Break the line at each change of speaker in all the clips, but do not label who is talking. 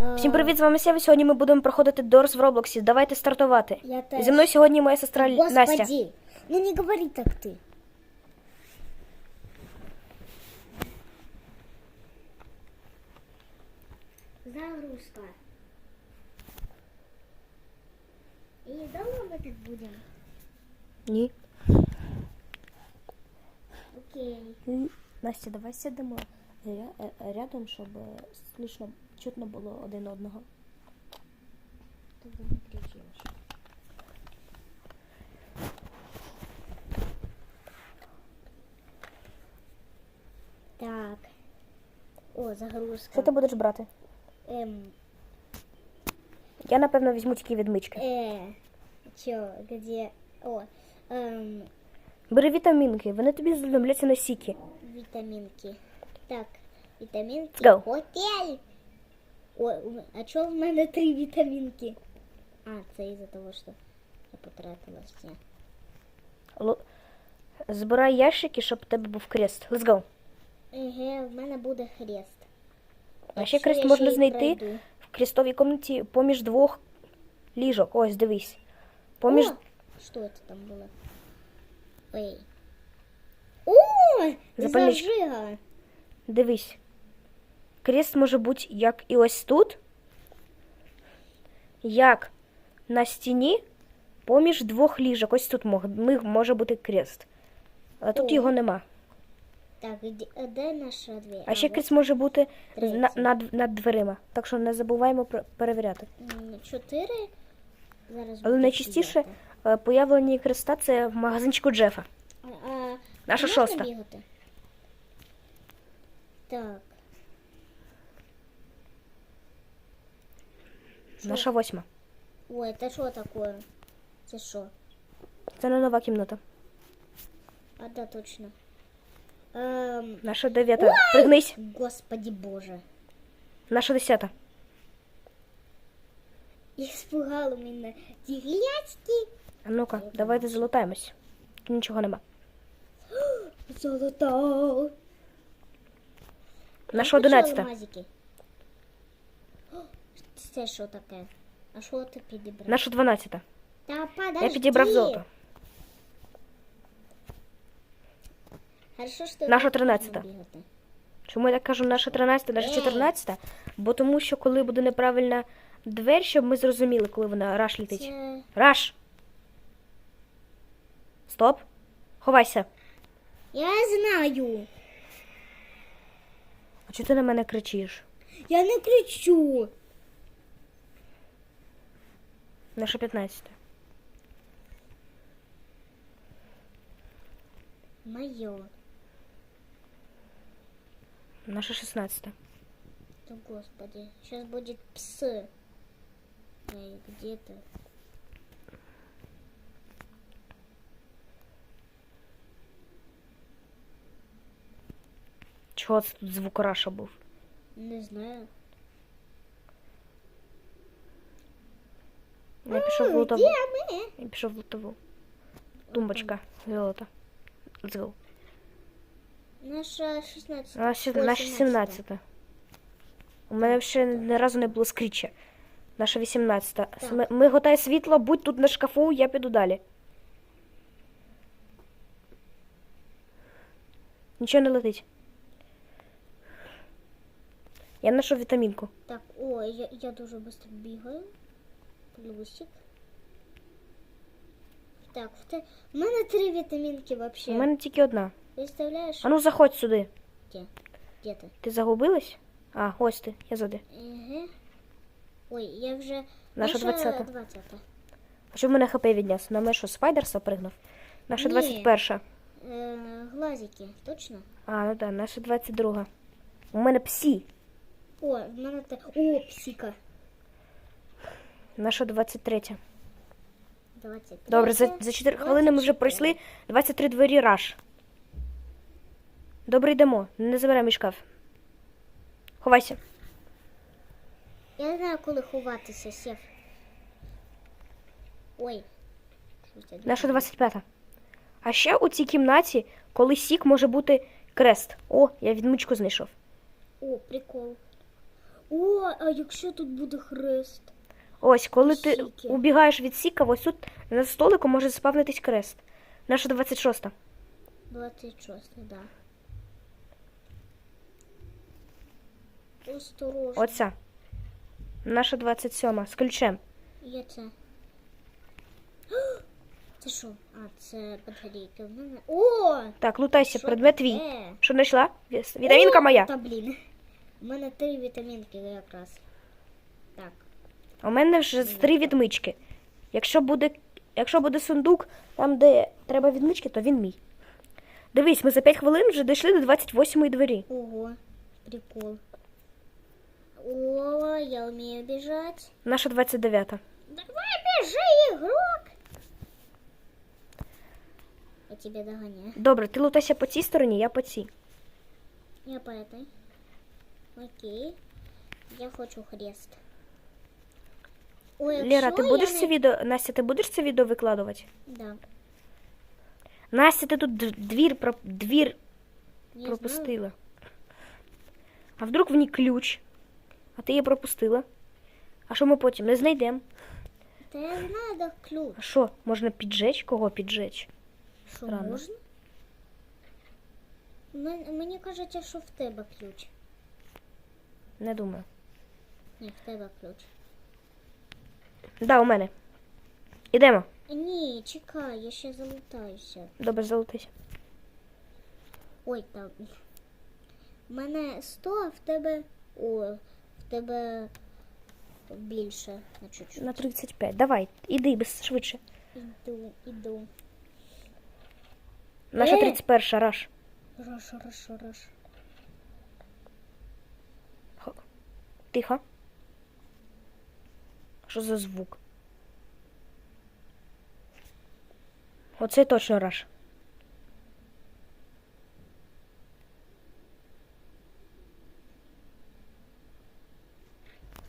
А,
Всім привіт, з вами Сєва. Сьогодні ми будемо проходити Дорс в Роблоксі. Давайте стартувати.
Я теж.
Зі мною сьогодні моя сестра Л-
Господи,
Настя.
ну не говори так ты. Загрузка. И долго мы так будем?
Ні.
Окей.
Настя, давай сядемо ря- е, рядом, щоб е, слышно, чутно було один одного.
Тогда не кричишь. Так. О, загрузка.
Що ти будеш брати?
Эм,
Я, напевно, візьму тільки відмички.
э, чё, где? О, эм,
Бери вітамінки, вони тобі знадобляться на сіки.
витаминки. Так, витаминки.
Let's go.
Окей. О, у- а чё в мене три витаминки? А, це із-за того, що я потратила все.
Лу- Збирай ящики, щоб у тебе був крест. Let's go.
Еге, в мене буде хрест.
А ще
Якщо
хрест
я
можна
ще й
знайти
пройду.
в крестовій комнаті поміж двох ліжок. Ось, дивись. Поміж.
О, что это там было? Ой. О,
Запальничка.
зажига.
Дивись. Крест може бути як і ось тут, як на стіні поміж двох ліжок. Ось тут може бути крест. Але тут його нема.
Так, де, наша двері?
А ще крест може бути на, над, над дверима. Так що не забуваємо перевіряти.
Чотири. Зараз
Але найчастіше е, появлення креста це в магазинчику Джефа.
А,
Наша шоста.
бігати? Так. Що?
Наша восьма.
Ой, це що таке? Це що?
Це не нова кімната.
А, да, точно. Ем,
Наша дев'ята. Пригнись.
господи боже.
Наша десята.
Испугало мене. Ті глячки.
А ну-ка, давайте залутаємось. Тут нічого нема.
Золото.
Наша
Я хочу
одинадцята.
Це що таке? А що ти підібрав?
Наша дванадцята.
Та подожди.
Я підібрав золото.
Хорошо, що
Наша
тут
13-та. Чому я так кажу наша 13, наша
Ей.
14? Бо тому що коли буде неправильна двері, щоб ми зрозуміли, коли вона раш летить.
Це...
Раш! Стоп. Ховайся.
Я знаю.
А чого ти на мене кричиш?
Я не кричу.
Наша 15.
Моє.
Наша 16.
Да господи. Сейчас будет пс. Эй, где ты?
Чого це тут звук раша був?
Не знаю.
Я пішов в лутову. Я пішов в лутову. Тумбочка. Золото. Let's.
Наша 16.
Наша, наша 17. У мене ще ні разу не було скріча. Наша 18. Ми, ми готає світло, будь тут на шкафу, я піду далі. Нічого не летить. Я знайшов вітамінку.
Так, о, я, я дуже быстро бігаю. Плюсик. Так, в, мене три вітамінки вообще.
У мене тільки одна.
Представляєш?
А ну заходь сюди.
Де? Де ти?
Ти загубилась? А, ось ти, я ззади.
Еге. Ой, я вже...
Наша 20-та.
20
А що в мене хп відняс? На що, спайдерса пригнув? Наша
Ні.
21.
Е, глазики, точно?
А, ну так, наша 22. У мене псі.
О, в мене те... О, псіка.
Наша 23.
20.
Добре, за, за 4 хвилини ми вже пройшли 23 двері раш. Добре, йдемо. Не заберемо мій шкаф. Ховайся.
Я не знаю, коли ховатися, сів. Ой.
Наша 25. А ще у цій кімнаті, коли сік може бути крест. О, я відмичку знайшов.
О, прикол. О, а якщо тут буде хрест?
Ось, коли ти
Сіки.
убігаєш від сіка, ось тут на столику може заспавнитись крест. Наша 26.
26, да. Осторожно.
Оця. Наша 27 з ключем.
Є це. Це що? А, це батарейки. В мене. О!
Так, лутайся,
що
предмет твій. Що знайшла? Вітамінка
О,
моя.
Та блін. У мене три вітамінки якраз. Так.
У мене вже три відмички. Якщо буде, якщо буде сундук, там, де треба відмички, то він мій. Дивись, ми за 5 хвилин вже дійшли до 28-ї двері.
Ого, прикол. О, я вмію біжати.
Наша 29.
Давай біжи, ігрок! Я тебе догоняю.
Добре, ти лутайся по цій стороні, я по цій.
Я по этой. Окей. Я хочу хрест. Ой,
Лера, ти будеш це
не-
відео. Настя, ти будеш це відео викладувати?
Да.
Настя, ти тут двір, про... двір
Я знаю.
пропустила. А вдруг в ній ключ? А ти її пропустила. А що ми потім не знайдемо?
Та я знаю, де ключ.
А що, можна піджечь? Кого піджечь?
Що можна? Мен- Мені кажеться, що в тебе ключ.
Не думаю.
Ні, в тебе ключ.
Да, у мене. Ідемо.
Ні, чекай, я ще залутаюся.
Добре, залутайся.
Ой, там. У мене 100, а в тебе. О, в тебе більше на чуть-чуть.
На 35. Давай, іди без швидше.
Іду, іду.
Наша
Е!
31 раш.
Рош, рош, рош.
Тихо. Що за звук? Оце точно раш.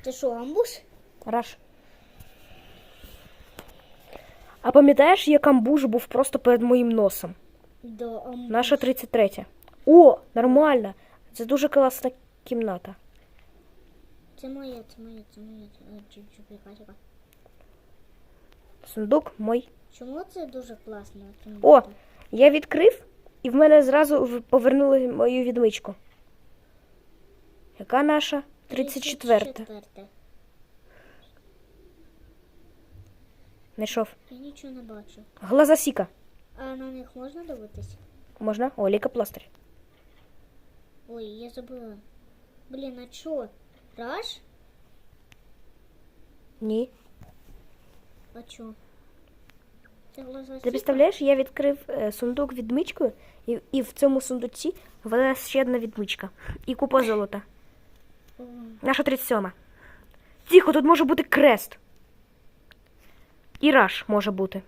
Ти що, амбуш?
Раш. А пам'ятаєш, як амбуш був просто перед моїм носом?
До амбуш.
Наша 33. О, нормально. Це дуже класна кімната.
Це моє, це моє, це моє. Е.
Сундук мой.
Чому це дуже класно?
О, я відкрив, і в мене зразу повернули мою відмичку. Яка наша? 34.
34.
Знайшов.
Я нічого не бачу.
Глаза сіка.
А на них можна дивитись?
Можна? О, лікопластир.
Ой, я забула. Блін, а чо? Раш?
Ні.
А чо? Це глаза
Ти представляєш, я відкрив е, сундук відмичкою, і, і в цьому сундуці вона ще одна відмичка. І купа золота. Наша 37. Тихо, тут може бути крест. І раш може бути.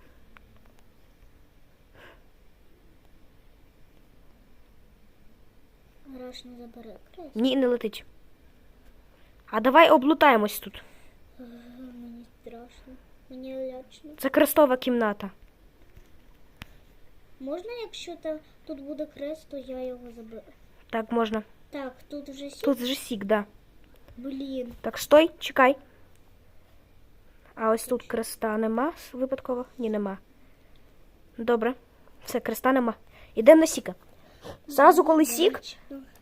Раш не забере крест.
Ні, не летить. А давай облутаємось тут.
Мені страшно. Мені лячно.
Це крестова кімната.
Можна, якщо та, тут буде крест, то я його заберу.
Так, можна.
Так, тут вже сі.
Тут же сік, да.
Блін.
Так, стой, чекай. А ось тут креста нема випадково? Ні, нема. Добре. Все, креста нема. Ідемо на сіка. Зразу, коли сік,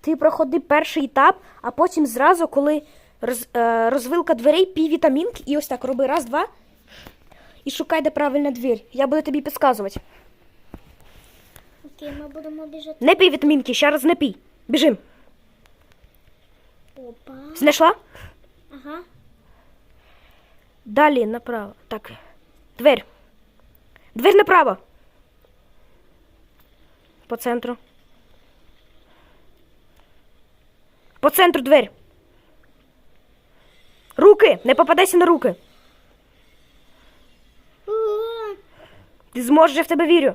ти проходи перший етап, а потім зразу, коли роз, е, розвилка дверей, пій вітамінки, і ось так роби раз, два. І шукай, де правильна двір. Я буду тобі підказувати.
Окей, ми будемо біжати.
Не пій вітамінки, ще раз не пій. Біжим.
Опа.
Знайшла?
Ага.
Далі направо. Так. Дверь. Дверь направо. По центру. По центру дверь. Руки! Не попадайся на руки. Ти зможеш, я в тебе вірю.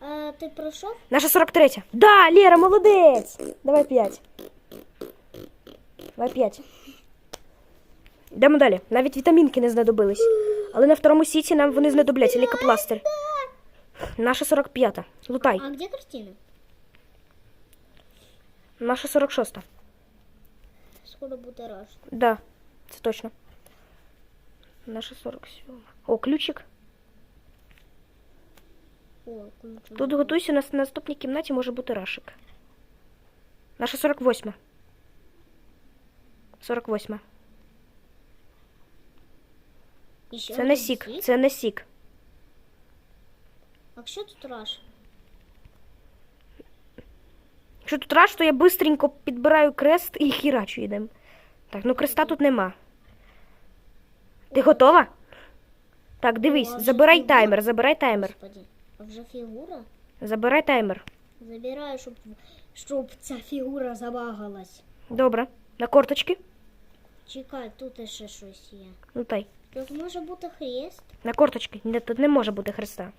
А ти пройшов?
Наша 43. Да, Лера, молодець. Давай 5. Давай 5. Йдемо далі. Навіть вітамінки не знадобились. Але на второму сіті нам вони знадобляться. Лікопластир. Наша 45. Лутай.
А де картина?
Наша 46.
скоро буде раш.
Да, це точно. Наша 47. О, ключик.
О.
Тут готуйся, на наступній кімнаті може бути рашик. Наша 48. 48.
І ще
Це не сік,
сік?
це не сік.
А що тут раш?
Якщо тут раш, то я бистренько підбираю крест і хірачу йдем. Так, ну креста тут нема. Ти готова? Так, дивись,
вже
забирай таймер, забирай таймер.
Господи. А вже фігура?
Забирай таймер.
Забираю, щоб, щоб ця фігура забагалась.
Добре. На корточки.
Чекай, тут ще щось є.
Ну тай.
Тут може бути хрест?
На корточки. Ні, тут не може бути хреста.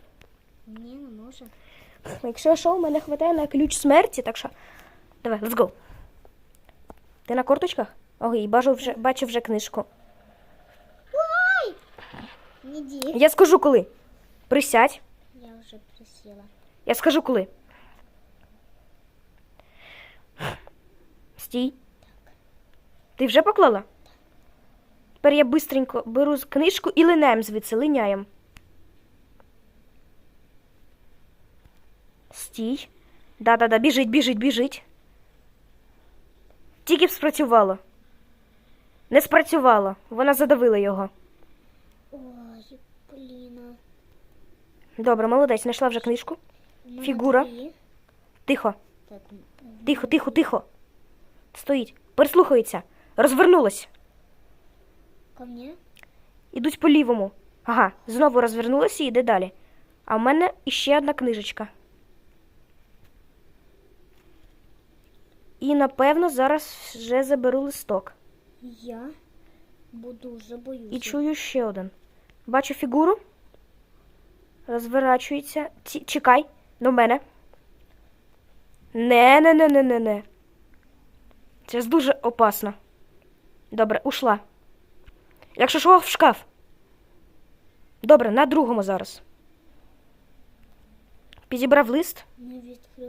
Ні, не може.
Якщо що, в мене хватає на ключ смерті, так що. Давай, let's go. Ти на корточках? Ой, бачу вже, бачу вже книжку.
Ді.
Я скажу коли. Присядь.
Я вже присіла.
Я скажу коли. Стій. Так. Ти вже поклала? Так. Тепер я бистренько беру книжку і линаєм звідси, линяєм. Стій. Да-да-да, біжить, біжить, біжить. Тільки б спрацювало. Не спрацювало. Вона задавила його.
Блін.
Добре, молодець, знайшла вже книжку. Фігура. Тихо. Тихо, тихо, тихо. Стоїть. Прислухається. Розвернулась.
ко мне?
Ідуть по лівому. Ага, знову розвернулася і йде далі. А в мене іще одна книжечка. І напевно зараз вже заберу листок.
Я буду вже боюся.
І чую ще один. Бачу фігуру. Розворачується. Ці... Чекай, до мене. Не, не, не, не, не, не. Це дуже опасно. Добре, ушла. Якщо що, в шкаф. Добре, на другому зараз. Підібрав лист.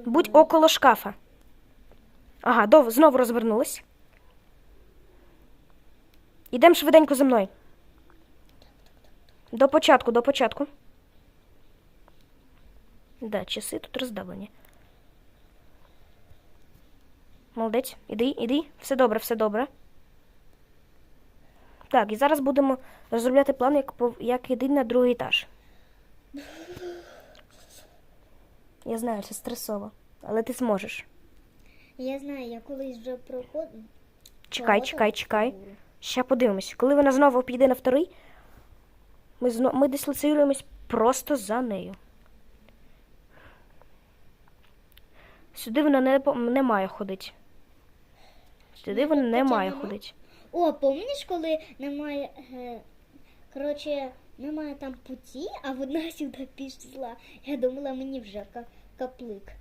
Будь около шкафа. Ага, дов, знову розвернулась. Ідемо швиденько за мною. До початку, до початку. Да, часи тут роздавлені. Молодець, іди, іди. Все добре, все добре. Так, і зараз будемо розробляти план, як, як іди на другий етаж. Я знаю, це стресово, але ти зможеш.
Я знаю, я колись вже проходив.
Чекай, чекай, чекай. Ще подивимось. Коли вона знову піде на вторий, ми, зно... ми дислоціюємось просто за нею. Сюди вона не, не має ходити. Сюди вона не має ходити.
О, пам'ятаєш, коли немає. Е, коротше, немає там путі, а вона сюди пішла. Я думала, мені вже каплик.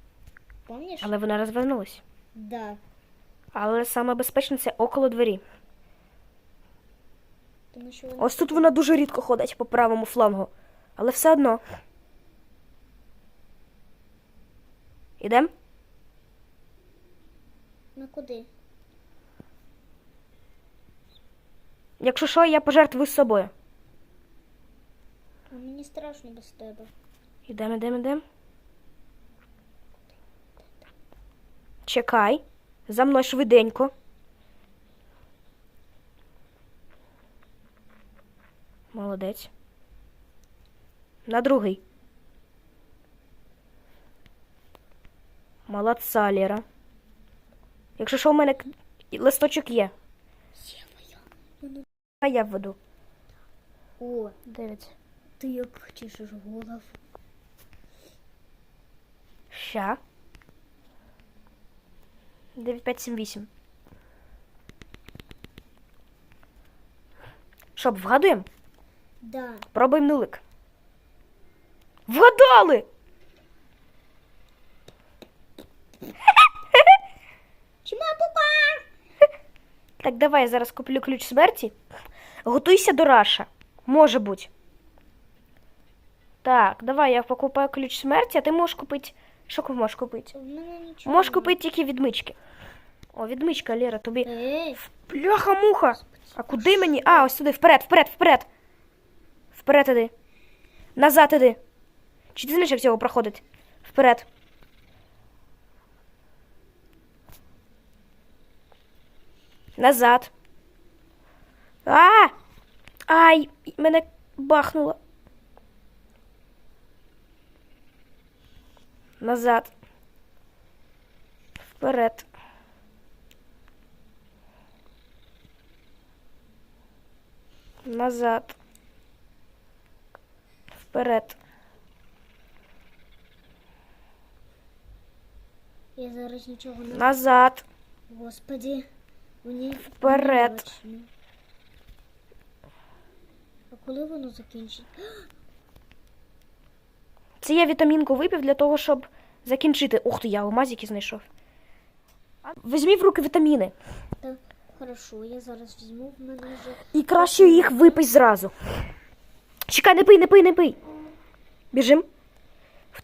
Пам'ятаєш?
Але вона розвернулась.
Да.
Але саме безпечне це около двері.
Тому що вона
Ось тут вона дуже рідко ходить по правому флангу. Але все одно. Ідем?
На куди?
Якщо що, я пожертвую з собою.
А мені страшно без тебе.
Ідем, ідем, ідем. Чекай. За мною швиденько. Молодець. На другий. Молодца, Лера. Якщо що, у мене листочок є. А я введу.
О,
Дев'ять.
ти як чешеш голову.
Ща. 9, 5, 7, 8. Що, вгадуємо?
Да.
Пробуємо нулик. Вгадали! Так, давай я зараз куплю ключ смерті. Готуйся до раша. Може бути. Так, давай я покупаю ключ смерті, а ти можеш купити. Що ти можеш купити? Можеш купити тільки відмички. О, відмичка, Лера, тобі.
Ей,
Бляха-муха! А куди мені? А, ось туди, вперед, вперед, вперед. Вперед іди. Назад іди. Чи ти знаєш, як цього проходить? Вперед. Назад. А! Ай! Мене бахнуло. Назад. Вперед. Назад. Вперед.
я зараз нічого не...
Назад.
Господи.
Вперед.
А коли воно закінчить?
Це я вітамінку випив для того, щоб закінчити. Ух ти, я алмазики знайшов. Візьмі в руки вітаміни.
Та хорошо, я зараз візьму в мене вже...
І краще їх випий зразу. Чекай, не пий, не пий, не пий. Біжим.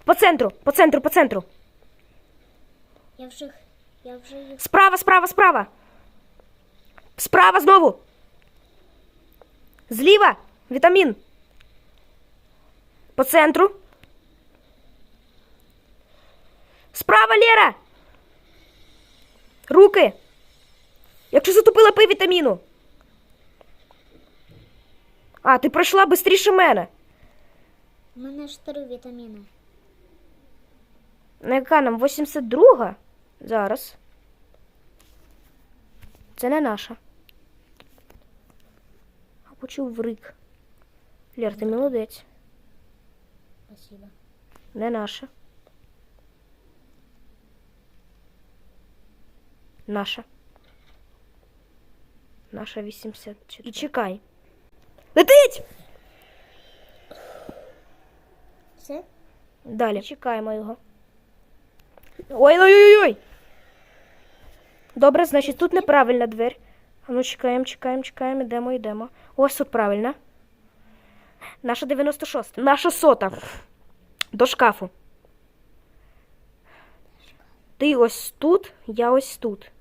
По центру, по центру, по центру.
Я вже... Я вже їх...
Справа, справа, справа. Справа знову. Зліва. Вітамін. По центру. Справа, Лера. Руки. Якщо затупила, пий вітаміну. А, ти пройшла швидше мене.
У мене ж три вітаміни.
На яка нам 82? Зараз. Це не наша. Почув врик. Лєр, ти молодець.
Спасибо.
Не наша. Наша. Наша 84. І чекай. Летить!
Все?
Далі. Чекаємо його. Ой-ой-ой-ой! Добре, значить, тут неправильна двері. Ну, чекаємо, чекаємо, чекаємо, йдемо, йдемо. Ось тут правильно. Наша 96. Наша сота. До шкафу. Ти ось тут, я ось тут.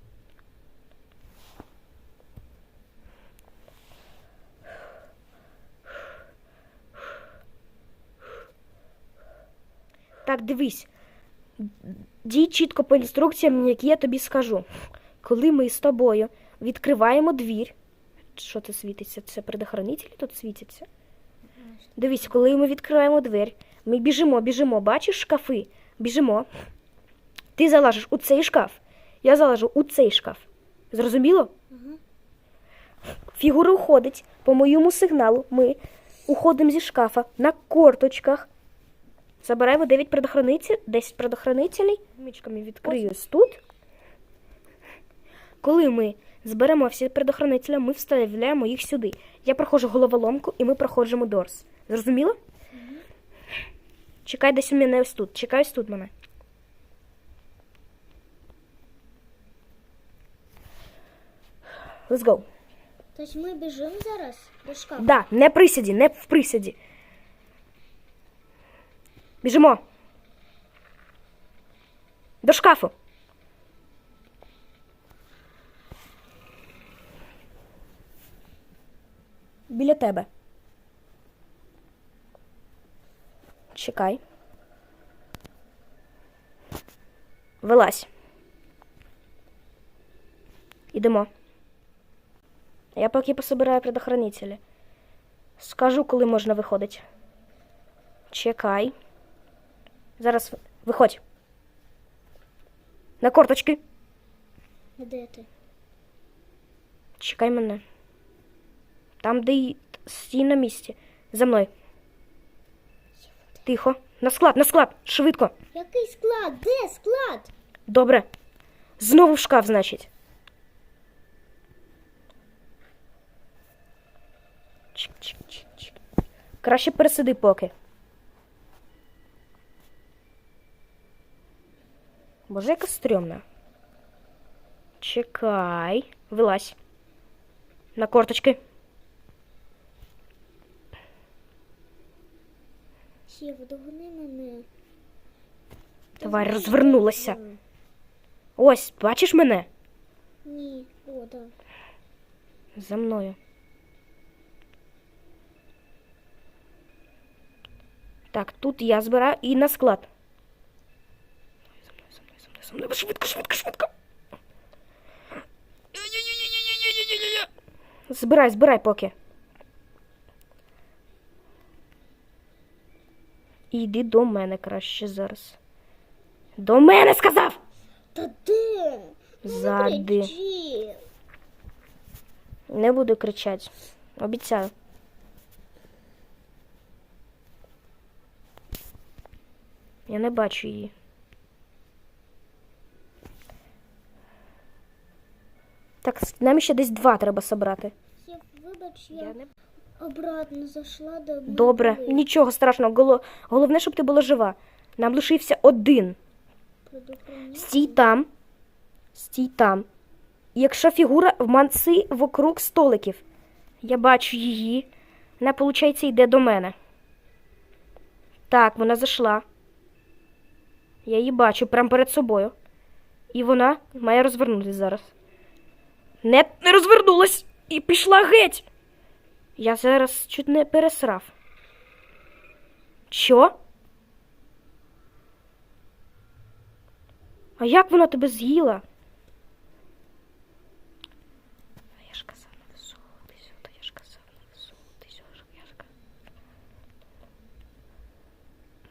Так, дивись. Дій чітко по інструкціям, які я тобі скажу. Коли ми з тобою відкриваємо двір. Що це світиться? Це предохранителі тут світяться. Дивись, коли ми відкриваємо двері, ми біжимо, біжимо, бачиш шкафи? Біжимо. Ти залажиш у цей шкаф, я залажу у цей шкаф. Зрозуміло? Фігура уходить. По моєму сигналу ми уходимо зі шкафа на корточках. Забираємо 9 предохранителів, 10 предохранителей. Мічками відкрию ось тут. Коли ми зберемо всі предохранителі, ми вставляємо їх сюди. Я проходжу головоломку і ми проходимо дорс. Зрозуміло? Чекай десь у мене ось тут. Чекай ось тут мене. Let's go.
Тобто ми біжимо зараз до шкафу?
Да, не присіді, не в присіді. Біжимо. До шкафу. Біля тебе. Чекай. Вилазь. Ідемо. Я поки пособираю предохранителі. Скажу, коли можна виходити. Чекай. Зараз виходь. На корточки.
Де ти?
Чекай мене. Там, де й стій на місці. За мною. Тихо. На склад, на склад. Швидко.
Який склад? Де склад?
Добре. Знову в шкаф, значить. Чик-чик-чик-чик. Краще пересиди поки. Боже, яка стрьомна. Чекай. Вилазь. На корточки.
Сєва, догони мене.
Давай, розвернулася. Ось, бачиш мене?
Ні, о, да.
За мною. Так, тут я збираю і на склад. За мною, за мною, за мною, за мною. Швидко, швидко, швидко. Збирай, збирай поки. І йди до мене краще зараз. До мене сказав!
Та де? Ну, не
Не буду кричати. Обіцяю. Я не бачу її. Так, нам ще десь два треба собрати.
Вибач, я, обратно зайшла до моєї
Добре, нічого страшного. Голо- Головне, щоб ти була жива. Нам лишився один. Стій там. Стій там. Якщо фігура в манси вокруг столиків. Я бачу її. Вона, виходить, йде до мене. Так, вона зайшла. Я її бачу прямо перед собою. І вона має розвернутися зараз. Не, не розвернулась і пішла геть. Я зараз чуть не пересрав. Що? А як вона тебе з'їла? Я ж казав не висовуватись сюди, я ж казав не висовуватись сюди, я ж казав.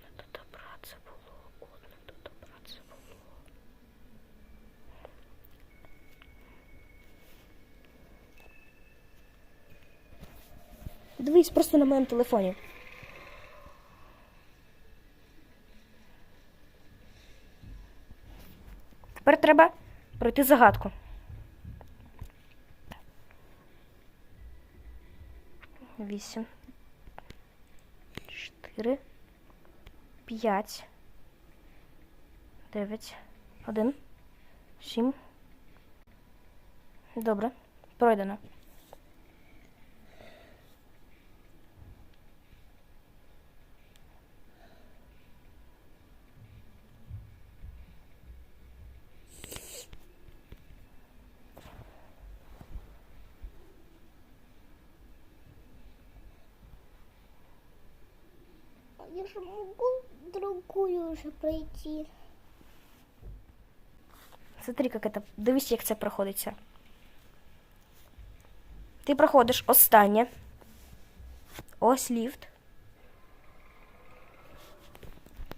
Не до добра це було, от не до добра це було. Дивись просто на моєму телефоні. Тепер треба пройти загадку. Вісім. Чотири. П'ять. Дев'ять. Один. Сім. Добре. Пройдено.
Я же могу другую уже пройти.
Смотри, як це. Дивись, як це проходиться. Ти проходиш останнє. Ось ліфт.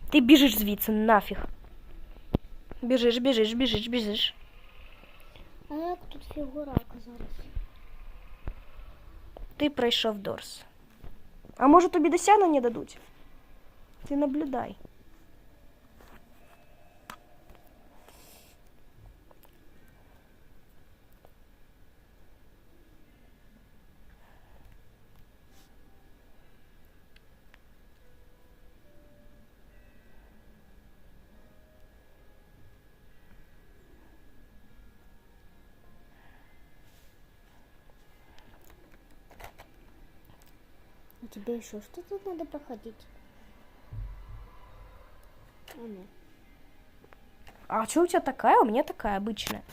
Ти біжиш звідси, нафіг. Біжиш, біжиш, біжиш, біжиш.
А як тут фігура оказалась?
Ти пройшов Дорс. А може тобі досягнення дадуть? Ти наблюдай.
А тебе еще что тут надо проходить?
А, что у тебя такая? У меня такая обычная.